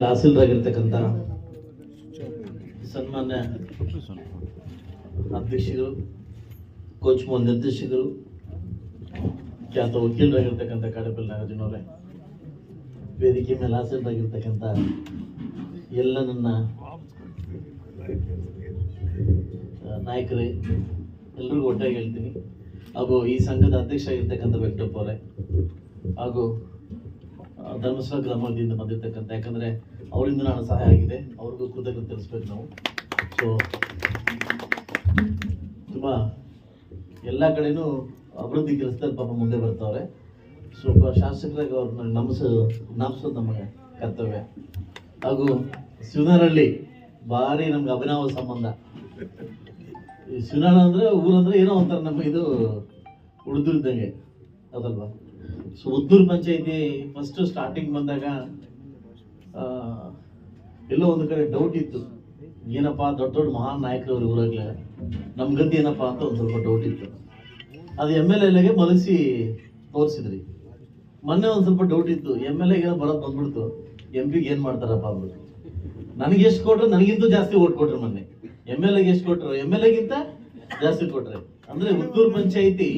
ತಹಸೀಲ್ದಾಗಿರ್ತಕ್ಕಂಥ ಸನ್ಮಾನ್ಯ ಅಧ್ಯಕ್ಷರು ಕೋಚ್ ಮೋಹನ್ ನಿರ್ದೇಶಕರು, ಖ್ಯಾತ ವಕೀಲರಾಗಿರ್ತಕ್ಕಂಥ ಕಾಡಪಲ್ಲಿ ನಾಗಾರ್ಜುನವರೇ ವೇದಿಕೆ ಮೇಲೆ ಹಾಸನರಾಗಿರ್ತಕ್ಕಂಥ ಎಲ್ಲ ನನ್ನ ನಾಯಕರೇ, ಎಲ್ರಿಗೂ ಒಟ್ಟಾಗಿ ಹೇಳ್ತೀನಿ. ಹಾಗೂ ಈ ಸಂಘದ ಅಧ್ಯಕ್ಷ ಆಗಿರ್ತಕ್ಕಂಥ ವೆಂಕಟಪ್ಪ ಅವರೇ ಹಾಗೂ ಧರ್ಮಸ್ಥಳ ಗ್ರಾಮದಿಂದ ಬಂದಿರ್ತಕ್ಕಂಥ, ಯಾಕಂದ್ರೆ ಅವರಿಂದ ನಾನು ಸಹಾಯ ಆಗಿದೆ. ಅವ್ರಿಗೂ ಕೃತಜ್ಞತೆ ತಿಳಿಸ್ಬೇಕು ನಾವು. ಸೊ ತುಂಬ ಎಲ್ಲ ಕಡೆನೂ ಅಭಿವೃದ್ಧಿ ಕೆಲಸದಲ್ಲಿ ಪಾಪ ಮುಂದೆ ಬರ್ತಾವ್ರೆ. ಸೊ ಶಾಸಕರಾಗಿ ಅವ್ರನ್ನ ನಮಸ ಜ್ಞಾಪಿಸೋದು ನಮಗೆ ಕರ್ತವ್ಯ. ಹಾಗೂ ಶಿವನಹಳ್ಳಿ, ಭಾರಿ ನಮ್ಗೆ ಅಭಿನವ ಸಂಬಂಧ. ಈ ಅಂದರೆ ಊರಂದ್ರೆ ಏನೋ ಒಂಥರ ನಮಗೆ ಇದು ಉಳಿದಿದ್ದಂಗೆ ಅದಲ್ವಾ? So Uddur panchayat first starting ಬಂದಾಗ ಎಲ್ಲೋ ಒಂದು ಕಡೆ ಡೌಟ್ ಇತ್ತು. ಏನಪ್ಪ, ದೊಡ್ಡ ದೊಡ್ಡ ಮಹಾನ್ ನಾಯಕರವ್ರು ಊರಾಗ್ಲೆ ನಮ್ ಗತಿ ಏನಪ್ಪ ಅಂತ ಒಂದು ಸ್ವಲ್ಪ ಡೌಟ್ ಇತ್ತು. ಅದು ಎಂ ಎಲ್ ಎಲ್ಗೆ ಮಲಗಿಸಿ ತೋರಿಸಿದ್ರಿ. ಮೊನ್ನೆ ಒಂದು ಸ್ವಲ್ಪ ಡೌಟ್ ಇತ್ತು. ಎಂ ಎಲ್ ಎಗೆ ಬರೋದು ಬಂದ್ಬಿಡ್ತು. ಎಂ ಪಿಗೆ ಏನ್ ಮಾಡ್ತಾರಪ್ಪ ಅಂದ್ಬಿಟ್ಟು. ನನಗೆ ಎಷ್ಟು ಕೊಟ್ರು? ನನಗಿಂತ ಜಾಸ್ತಿ ಓಟ್ ಕೊಟ್ರು ಮೊನ್ನೆ. ಎಂ ಎಲ್ ಎಗೆ ಎಷ್ಟು ಕೊಟ್ರು? ಎಂ ಎಲ್ ಎಗಿಂತ ಜಾಸ್ತಿ ಕೊಟ್ರೆ. ಅಂದ್ರೆ ಉದ್ದೂರು ಪಂಚಾಯಿತಿ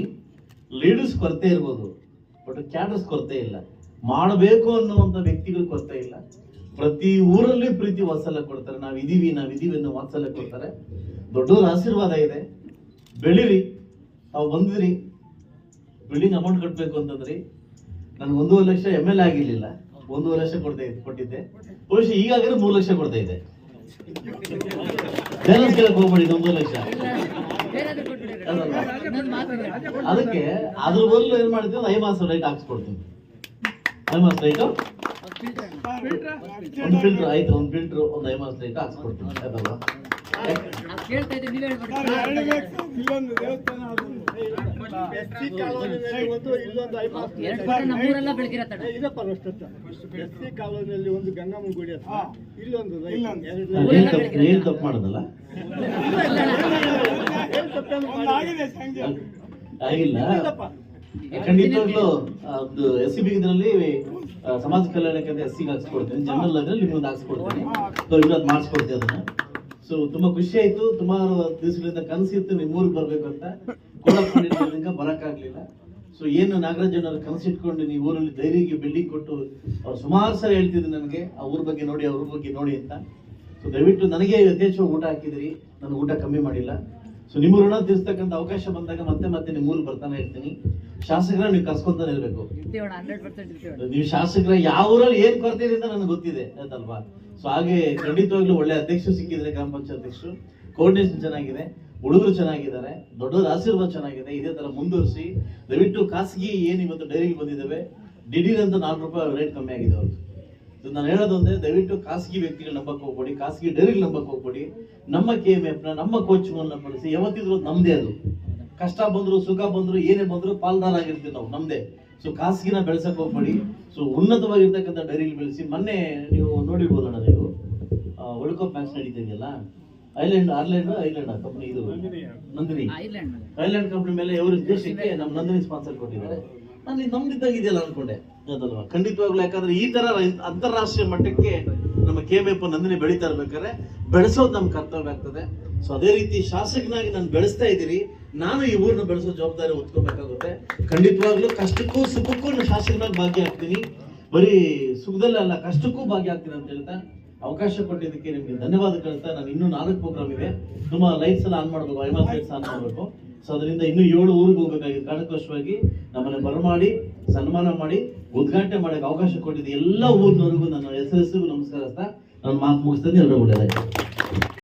ಲೀಡರ್ಸ್ ಕೊರತೆ ಇರ್ಬೋದು. ಬಟ್ ಕ್ಯಾಡರ್ಸ್ ಕೊರತೆ ಇಲ್ಲ. ಮಾಡಬೇಕು ಅನ್ನುವಂಥ ವ್ಯಕ್ತಿಗಳು ಕೊರತೆ ಇಲ್ಲ. ಪ್ರತಿ ಊರಲ್ಲಿ ಪ್ರೀತಿ ವಾತ್ಸಲ್ಯ ಕೊಡ್ತಾರೆ. ನಾವು ಇದೀವಿ ನಾವು ಇದೀವಿ ಅನ್ನೋ ವಾತ್ಸಲ್ಯ ಕೊಡ್ತಾರೆ. ದೊಡ್ಡವ್ರ ಆಶೀರ್ವಾದ ಇದೆ. ಬೆಳಿರಿ, ತಾವು ಬಂದಿರಿ. ಬಿಲ್ಡಿಂಗ್ ಅಮೌಂಟ್ ಕಟ್ಟಬೇಕು ಅಂತಂದ್ರಿ. ನನ್ಗೆ ಒಂದೂವರೆ ಲಕ್ಷ ಎಂ ಎಲ್ ಆಗಿರ್ಲಿಲ್ಲ. ಒಂದೂವರೆ ಲಕ್ಷ ಕೊಡ್ತಾ ಕೊಟ್ಟಿದ್ದೆ. ಬಹುಶಃ ಈಗಾಗಲೇ ಮೂರು ಲಕ್ಷ ಕೊಡ್ತಾ ಕೇಳಕ್ ಹೋಗ್ಬೇಡಿ ಒಂದೂವರೆ ಲಕ್ಷ? ಅದಕ್ಕೆ ಅದ್ರ ಬದಲು ಏನ್ ಮಾಡ್ತೀವಿ ಐಮಾಸ್ ಲೈಟ್ ಹಾಕ್ಸ್ಕೊಡ್ತೀನಿ ಐಮಾಸ ಲೈಟ್ ಒಂದು ಫಿಲ್ಟರ್ ಆಯ್ತು ಒಂದು ಫಿಲ್ಟರ್ ಒಂದು ಐಮಾಸ್ ಲೈಟ್ ಹಾಕ್ಸ್ಕೊಡ್ತೀನಿ ಅದಲ್ಲ ಕಾಲೋನಿಯಲ್ಲಿ ಒಂದು ಗಂಗಮ್ಮ ಗುಡಿ ಅಥವಾ ಇಲ್ಲೊಂದು ತಪ್ಪು ಮಾಡೋದಲ್ಲ. ಆಗಿಲ್ಲ. ಖಂಡಿತವಾಗ್ಲೂ ಒಂದು ಎಸ್ ಸಿ ಬಿಗಿದ್ರಲ್ಲಿ ಸಮಾಜ ಕಲ್ಯಾಣಕ್ಕೆ ಎಸ್ ಸಿ ಹಾಕ್ಸ್ಕೊಡ್ತೀನಿ. ಜನರಲ್ ಅದ್ರಲ್ಲಿ ನಿಮ್ಗೆ ಹಾಕ್ಸ್ಕೊಡ್ತೀನಿ. ಸೊ ಇವತ್ತು ಮಾಡಿಸ್ಕೊಡ್ತೀನಿ ಅದನ್ನ. ಸೊ ತುಂಬಾ ಖುಷಿ ಆಯ್ತು. ಸುಮಾರು ದಿವಸಗಳಿಂದ ಕನಸಿತ್ತು. ನಿಮ್ಮ ಊರಿಗೆ ಬರ್ಬೇಕು ಅಂತ. ಕೋಡಪ್ಪ ಬರಕ್ಕಾಗ್ಲಿಲ್ಲ. ಸೊ ಏನು ನಾಗರಾಜನವ್ರ ಕನಸಿಟ್ಕೊಂಡು ನೀವು ಊರಲ್ಲಿ ಧೈರ್ಯಕ್ಕೆ ಬಿಲ್ಡಿಂಗ್ ಕೊಟ್ಟು ಅವ್ರು ಸುಮಾರು ಸಲ ಹೇಳ್ತಿದ್ರು ನನಗೆ ಆ ಊರ ಬಗ್ಗೆ ನೋಡಿ ಅವ್ರ ಬಗ್ಗೆ ನೋಡಿ ಅಂತ. ಸೊ ದಯವಿಟ್ಟು ನನಗೆ ಯಥೇಚ್ಛವಾಗಿ ಊಟ ಹಾಕಿದ್ರಿ. ನಾನು ಊಟ ಕಮ್ಮಿ ಮಾಡಿಲ್ಲ. ಸೊ ನಿಮ್ಮ ಋಣ ತೀರಿಸ್ತಕ್ಕಂಥ ಅವಕಾಶ ಬಂದಾಗ ಮತ್ತೆ ಮತ್ತೆ ನಿಮ್ಮ ಊರಿಗೆ ಬರ್ತಾನೆ ಇರ್ತೀನಿ. ಶಾಸಕರ ನೀವು ಕರ್ಸ್ಕೊಂತಾನೆ ಇರ್ಬೇಕು ನೀವು ಶಾಸಕರ ಯಾವ ಊರಲ್ಲಿ ಏನ್ ಕೊರತೆ ಅಂತ ನನಗೆ ಗೊತ್ತಿದೆ ಆಯ್ತಲ್ವಾ? ಸೊ ಹಾಗೆ ಖಂಡಿತವಾಗ್ಲೂ ಒಳ್ಳೆ ಅಧ್ಯಕ್ಷರು ಸಿಕ್ಕಿದ್ರೆ ಗ್ರಾಮ ಪಂಚಾಯತ್ ಅಧ್ಯಕ್ಷರು. ಕೋರ್ಡಿನೇಷನ್ ಚೆನ್ನಾಗಿದೆ ಹುಡುಗರು ಚೆನ್ನಾಗಿದ್ದಾರೆ ದೊಡ್ಡವರ ಆಶೀರ್ವಾದ ಚೆನ್ನಾಗಿದೆ ಇದೇ ತರ ಮುಂದುವರಿಸಿ. ದಯವಿಟ್ಟು ಖಾಸಗಿ ಏನು ಇವತ್ತು ಡೈರಿಗೆ ಬಂದಿದ್ದಾವೆ ದಿಢೀರ್ ಅಂತ ನಾಲ್ಕು ರೂಪಾಯಿ ರೇಟ್ ಕಮ್ಮಿ ಆಗಿದೆ ಅವ್ರದ್ದು. ಇದು ನಾನು ಹೇಳೋದೊಂದೇ ದಯವಿಟ್ಟು ಖಾಸಗಿ ವ್ಯಕ್ತಿಗಳು ನಂಬಕ್ ಹೋಗ್ಬೇಡಿ ಖಾಸಗಿ ಡೈರಿಗೆ ನಂಬಕ್ ಹೋಗ್ಬೇಡಿ. ನಮ್ಮ ಕೆ ಎಂ ಎಫ್ನ ನಮ್ಮ ಕೋಚ್ ಬಳಸಿ ಯಾವತ್ತಿದ್ರು ನಮ್ದೇ ಅದು. ಕಷ್ಟ ಬಂದ್ರು ಸುಖ ಬಂದ್ರು ಏನೇ ಬಂದ್ರು ಪಾಲ್ದಾರ ಆಗಿರ್ತೀವಿ ನಾವು ನಮ್ದೇ. ಸೊ ಖಾಸಗಿನ ಬೆಳೆಸಕ್ ಹೋಗ್ಬೇಡಿ. ಸೊ ಉನ್ನತವಾಗಿರ್ತಕ್ಕಂಥ ಡೈರಿಲಿ ಬೆಳೆಸಿ ಮೊನ್ನೆ ನೀವು ನೋಡಿರ್ಬೋದಣ್ಣ ನೀವು. ವರ್ಲ್ಡ್ ಕಪ್ ಮ್ಯಾಚ್ ನಡೀತಿದೆಯಲ್ಲ? ಐಲ್ಯಾಂಡ್ ಆರ್ಲ್ಯಾಂಡ್ ಐಲ್ಯಾಂಡ್ ಕಂಪ್ನಿ ಇದು? ನಂದಿನಿ. ಐಲ್ಯಾಂಡ್ ಕಂಪ್ನಿ ಕಂಪನಿ ಮೇಲೆ ಇವರು ದೇಶಕ್ಕೆ ನಮ್ಮ ನಂದಿನಿ ಸ್ಪಾನ್ಸರ್ ಕೊಟ್ಟಿದ್ದಾರೆ. ನಾನು ಇದು ನಮ್ದಿದ್ದಾಗ ಇದೆಯಲ್ಲ ಅನ್ಕೊಂಡೆ. ಅದಲ್ವಾ ಖಂಡಿತವಾಗ್ಲೂ ಯಾಕಂದ್ರೆ ಈ ತರ ಅಂತಾರಾಷ್ಟ್ರೀಯ ಮಟ್ಟಕ್ಕೆ ನಮ್ಮ ಕೆ ಎಫ್ ನಂದಿನಿ ಬೆಳೀತಾ ಇರ್ಬೇಕಾದ್ರೆ ಬೆಳೆಸೋದು ನಮ್ಮ ಕರ್ತವ್ಯ ಆಗ್ತದೆ. ಸೊ ಅದೇ ರೀತಿ ಶಾಸಕನಾಗಿ ನಾನು ಬೆಳೆಸ್ತಾ ಇದ್ದೀರಿ. ನಾನು ಈ ಊರನ್ನ ಬೆಳೆಸೋ ಜವಾಬ್ದಾರಿ ಹೊತ್ಕೋಬೇಕಾಗುತ್ತೆ. ಖಂಡಿತವಾಗ್ಲೂ ಕಷ್ಟಕ್ಕೂ ಸುಖಕ್ಕೂ ನಾನು ಶಾಸಕನಾಗಿ ಭಾಗಿಯಾಗ್ತೀನಿ ಬರೀ ಸುಖದಲ್ಲೇ ಅಲ್ಲ, ಕಷ್ಟಕ್ಕೂ ಭಾಗಿಯಾಗ್ತೀನಿ ಅಂತ ಹೇಳ್ತಾ ಅವಕಾಶ ಕೊಟ್ಟಿದ್ದಕ್ಕೆ ನಿಮ್ಗೆ ಧನ್ಯವಾದ ಕಳ್ತಾ ನಾನು ಇನ್ನೂ ನಾಲ್ಕು ಪ್ರೋಗ್ರಾಮ್ ಇದೆ. ತುಂಬ ಲೈಟ್ಸ್ ಎಲ್ಲ ಆನ್ ಮಾಡಬೇಕು ಐವತ್ತು ಲೈಟ್ಸ್ ಆನ್ ಮಾಡಬೇಕು. ಸೊ ಅದರಿಂದ ಇನ್ನೂ ಏಳು ಊರಿಗೆ ಹೋಗಬೇಕಾಗಿದೆ. ಕಾರಣಕ್ಕೋಸ್ಕರವಾಗಿ ನಮ್ಮನ್ನ ಬರಮಾಡಿ, ಸನ್ಮಾನ ಮಾಡಿ. ಉದ್ಘಾಟನೆ ಮಾಡಕ್ಕೆ ಅವಕಾಶ ಕೊಟ್ಟಿದ್ದ ಎಲ್ಲ ಊರಿನವರೆಗೂ ನನ್ನ ಹೆಸರು ನಮಸ್ಕಾರ ನಾನು ಮಾತು ಮುಗಿಸ್ತೇನೆ. ಎಲ್ಲರೂ ಒಳ್ಳೆಯದಾಯ್ತು